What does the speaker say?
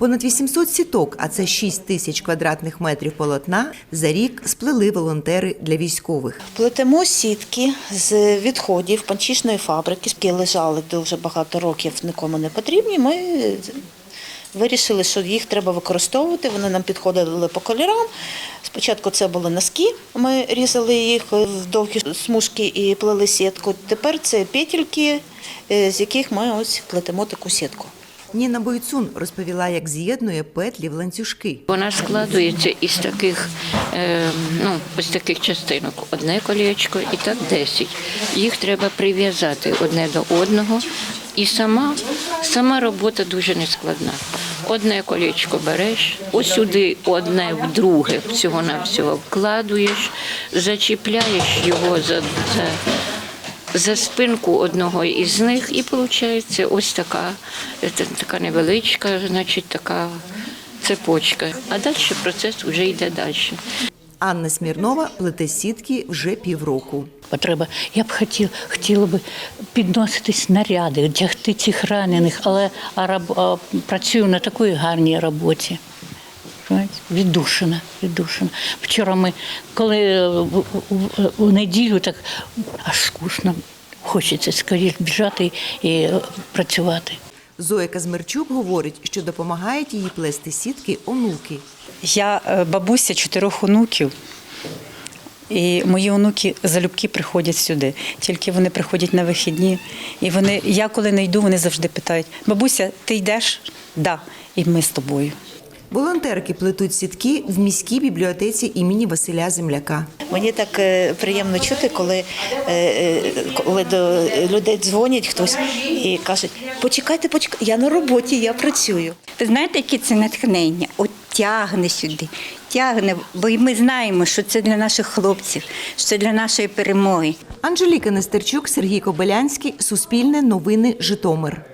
Понад 800 сіток, а це 6 тисяч квадратних метрів полотна, за рік сплели волонтери для військових. Плетемо сітки з відходів панчішної фабрики, які лежали дуже багато років, нікому не потрібні. Ми вирішили, що їх треба використовувати. Вони нам підходили по кольорам. Спочатку це були носки, ми різали їх в довгі смужки і плели сітку. Тепер це петельки, е, з яких ми ось плетемо таку сітку. Ніна Бойцун розповіла, як з'єднує петлі в ланцюжки. Вона складується із таких, е, ну, ось таких частинок. Одне колечко і так 10. Їх треба прив'язати одне до одного. І сама, сама робота дуже нескладна. Одне колечко береш, ось сюди одне в друге всього навсього вкладуєш, зачіпляєш його за, за, за спинку одного із них, і виходить ось така, така невеличка, значить, така цепочка. А далі процес вже йде далі. Анна Смірнова плете сітки вже півроку. Потреба. Я б хотіла, хотіла би підносити снаряди, одягти цих ранених, але а, раб- а, працюю на такій гарній роботі. Знаєте, Віддушена, віддушена. Вчора ми, коли е, в- в- у неділю, так аж скучно. Хочеться скоріш біжати і е, працювати. Зоя Казмирчук говорить, що допомагають їй плести сітки онуки. Я е, бабуся чотирьох онуків. І мої онуки залюбки приходять сюди. Тільки вони приходять на вихідні. І вони, я коли не йду, вони завжди питають: бабуся, ти йдеш? Да. І ми з тобою. Волонтерки плетуть сітки в міській бібліотеці імені Василя Земляка. Мені так е, приємно чути, коли, е, е, коли до людей дзвонять хтось і кажуть, почекайте, почекайте, я на роботі, я працюю. Ви знаєте, яке це натхнення? От тягне сюди, тягне, бо й ми знаємо, що це для наших хлопців, що це для нашої перемоги. Анжеліка Нестерчук, Сергій Кобилянський, Суспільне новини, Житомир.